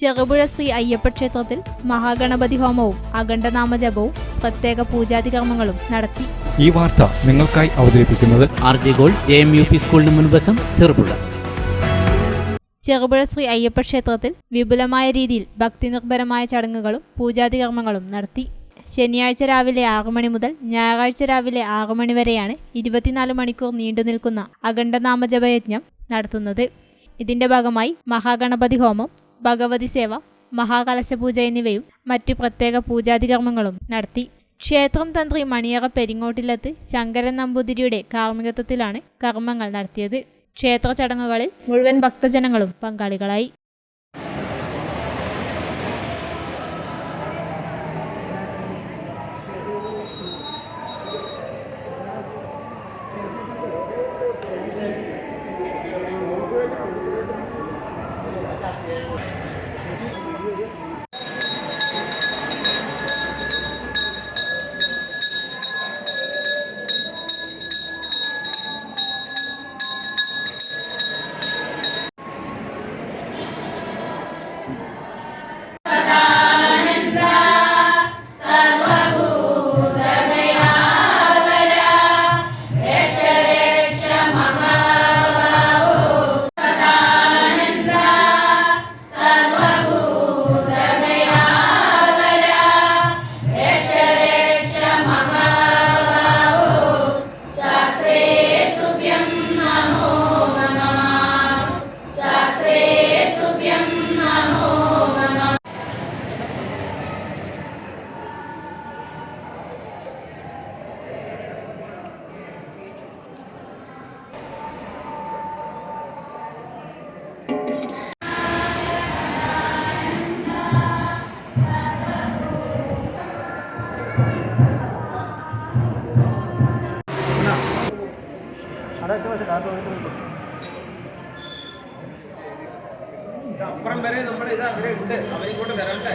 ചെറുപുഴ ശ്രീ അയ്യപ്പ ക്ഷേത്രത്തിൽ മഹാഗണപതി ഹോമവും അഖണ്ഡനാമജപവും പ്രത്യേക പൂജാതി കർമ്മങ്ങളും നടത്തി. ഈ വാർത്ത നിങ്ങൾക്കായി അവതരിപ്പിക്കുന്നത് R J gold J M U P സ്കൂളിന് മുൻവശം ചെറുപുഴ. ചെറുപുഴ ശ്രീ അയ്യപ്പ ക്ഷേത്രത്തിൽ വിപുലമായ രീതിയിൽ ഭക്തിനിർഭരമായ ചടങ്ങുകളും പൂജാതി കർമ്മങ്ങളും നടത്തി. ശനിയാഴ്ച രാവിലെ ആറു മണി മുതൽ ഞായറാഴ്ച രാവിലെ ആറു മണി വരെയാണ് ഇരുപത്തിനാല് മണിക്കൂർ നീണ്ടു നിൽക്കുന്ന അഖണ്ഡനാമജപയജ്ഞം നടത്തുന്നത്. ഇതിന്റെ ഭാഗമായി മഹാഗണപതി ഹോമം ഭഗവതി സേവ മഹാകലശ പൂജ എന്നിവയും മറ്റു പ്രത്യേക പൂജാതികർമ്മങ്ങളും നടത്തി. ക്ഷേത്രം തന്ത്രി മണിയറ പെരിങ്ങോട്ടിലത്ത് ശങ്കരൻ നമ്പൂതിരിയുടെ കാർമ്മികത്വത്തിലാണ് കർമ്മങ്ങൾ നടത്തിയത്. ക്ഷേത്ര ചടങ്ങുകളിൽ മുഴുവൻ ഭക്തജനങ്ങളും പങ്കാളികളായി. അപ്പുറം വരെ നമ്മുടെ ഇത് അവിടെ ഉണ്ട് അവരെ കൂടെ വരണ്ടേ